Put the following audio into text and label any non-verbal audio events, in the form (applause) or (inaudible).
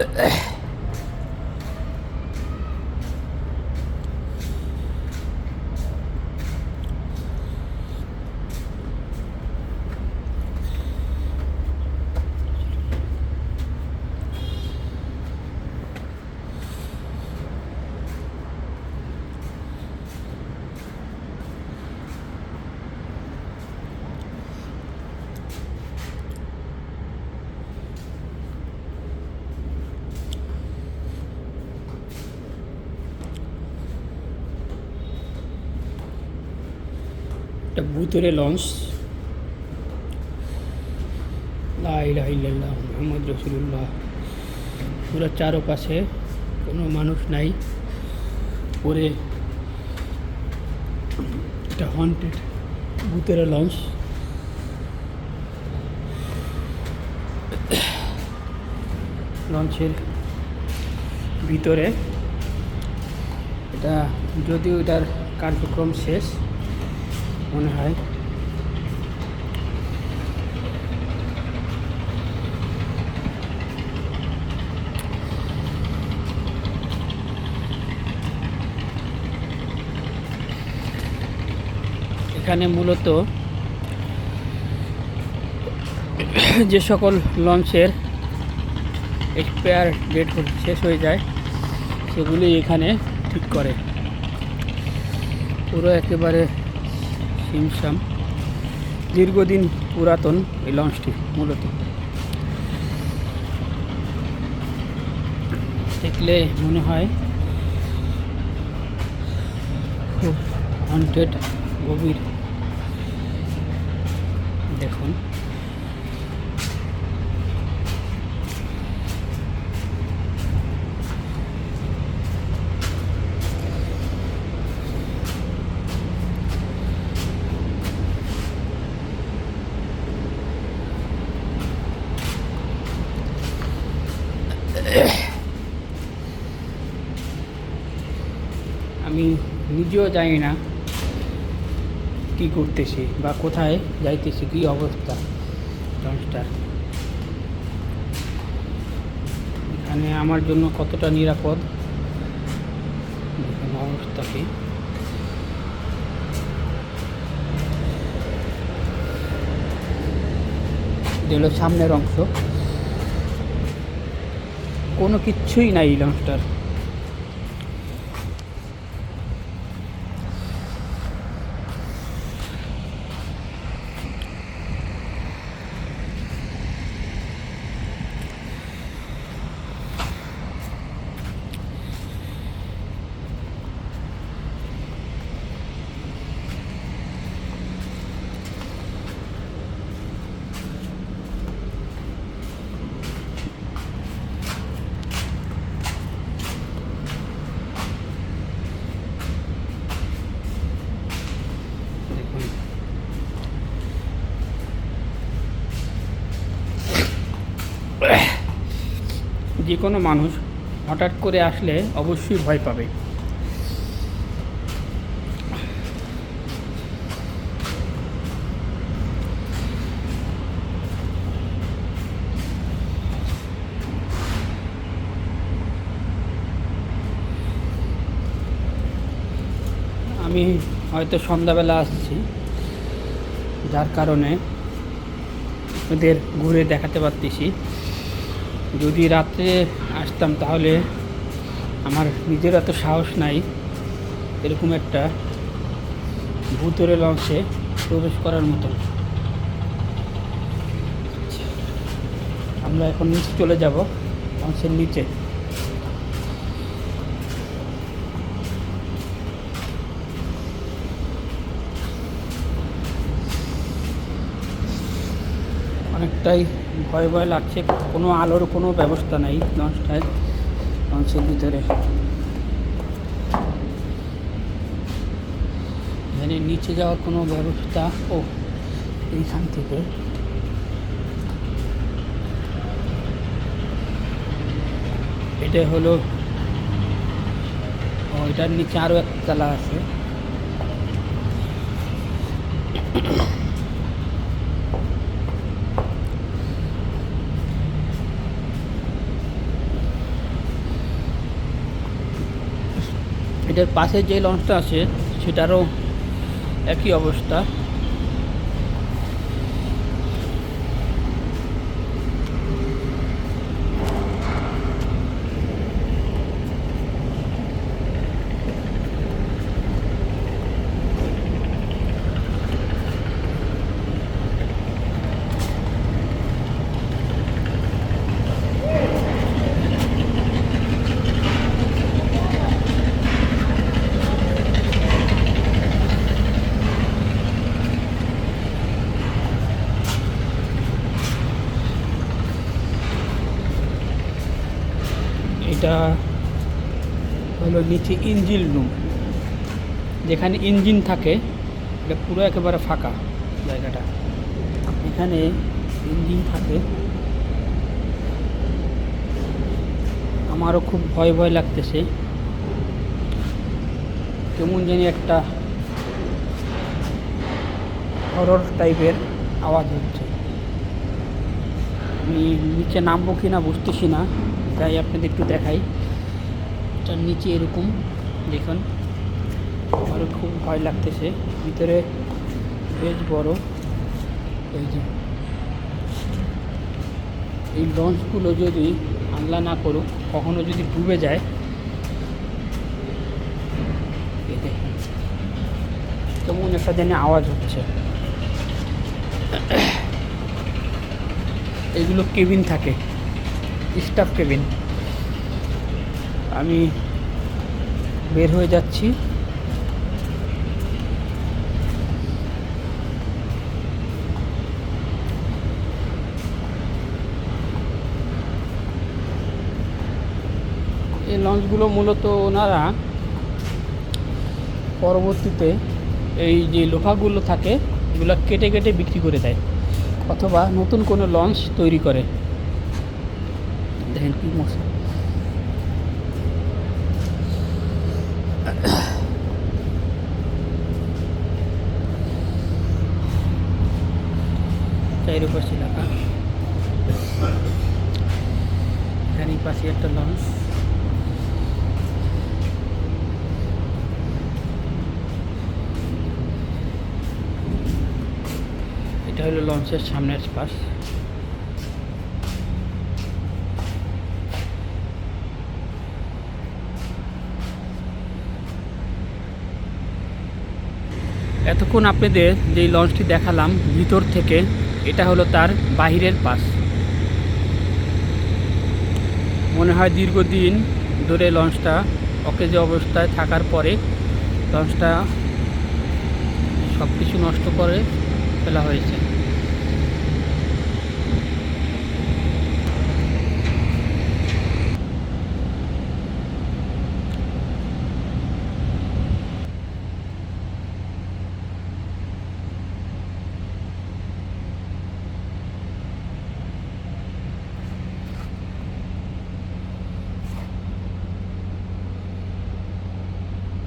Ugh. (sighs) (sighs) একটা ভূতরে launch Mohammad রসুল্লাহ পুরো চারপাশে কোনো মানুষ নাই। পরে একটা হন্টেড ভূতের লঞ্চ লঞ্চের ভিতরে এটা যদিও এটার কার্যক্রম শেষ মনে হয়। এখানে মূলত যে সকল লঞ্চের এক্সপায়ার ডেট শেষ হয়ে যায়, সেগুলি এখানে ঠিক করে। পুরো একেবারে সিমসাম দীর্ঘদিন পুরাতন এই লঞ্চটি মূলত। দেখলে মনে হয় খুব হন্টেড গভীর। দেখুন। নিজেও জানি না কী করতেছি বা কোথায় যাইতেছি, কী অবস্থা লঞ্চটার এখানে আমার জন্য কতটা নিরাপদ? দেখুন অবস্থা কি হলো সামনের অংশ। কোনো কিচ্ছুই নাই লঞ্চটার যে কোনো মানুষ হঠাৎ করে আসলে অবশ্যই ভয় পাবে। আমি হয়তো সন্ধ্যাবেলা আসছি, যার কারণে ওদের ঘুরে দেখাতে পারতেছি। যদি রাত্রে আসতাম তাহলে আমার নিজের এত সাহস নাই। এরকম একটা ভূতরে লঞ্চে প্রবেশ করার মতো। আমরা এখন নিচে চলে যাব, লঞ্চের নিচে। অনেকটাই ভয় ভয় লাগছে, কোনো আলোর কোনো ব্যবস্থা নেই লঞ্চটায় লঞ্চের ভিতরে। এখানে নিচে যাওয়ার কোনো ব্যবস্থা, ও, এইখান থেকে। এটা হলো এটার নিচে আরও এক তালা আছে। এটার পাশে যে লঞ্চটা আছে সেটারও একই অবস্থা। এটা হলো নিচে ইঞ্জিন রুম। যেখানে ইঞ্জিন থাকে, এটা পুরো একেবারে ফাঁকা জায়গাটা। এখানে ইঞ্জিন থাকে। আমারও খুব ভয় ভয় লাগতেছে। কেমন জানি একটা হরর টাইপের আওয়াজ হচ্ছে। আমি নিচে নামবো কি না বুঝতেছি না। তাই আপনাদের একটু দেখাই। তার নিচে এরকম, দেখুন। আমারও খুব ভয় লাগতেছে। ভিতরে বেশ বড়। এই যে। এই লঞ্চগুলো যদি আল্লাহ না করুক, কখনো যদি ডুবে যায় কেমন একটা যেন আওয়াজ হচ্ছে। এগুলো কেবিন থাকে। Staff cabin. আমি বের হয়ে যাচ্ছি। এই লঞ্চগুলো মূলত ওনারা পরবর্তীতে এই যে লোহাগুলো থাকে, এগুলো কেটে কেটে বিক্রি করে দেয়, অথবা নতুন কোনো লঞ্চ তৈরি করে। দেখেন কি মশা চাইর পাশে এলাকা এখানে পাশে একটা লঞ্চ। এটা হলো লঞ্চের সামনের পাশ। এতক্ষণ আপনাদের যেই লঞ্চটি দেখালাম ভিতর থেকে, এটা হলো তার বাহিরের পাশ। মনে হয় দীর্ঘদিন ধরে লঞ্চটা অকেজে অবস্থায় থাকার পরে লঞ্চটা সব কিছু নষ্ট করে ফেলা হয়েছে।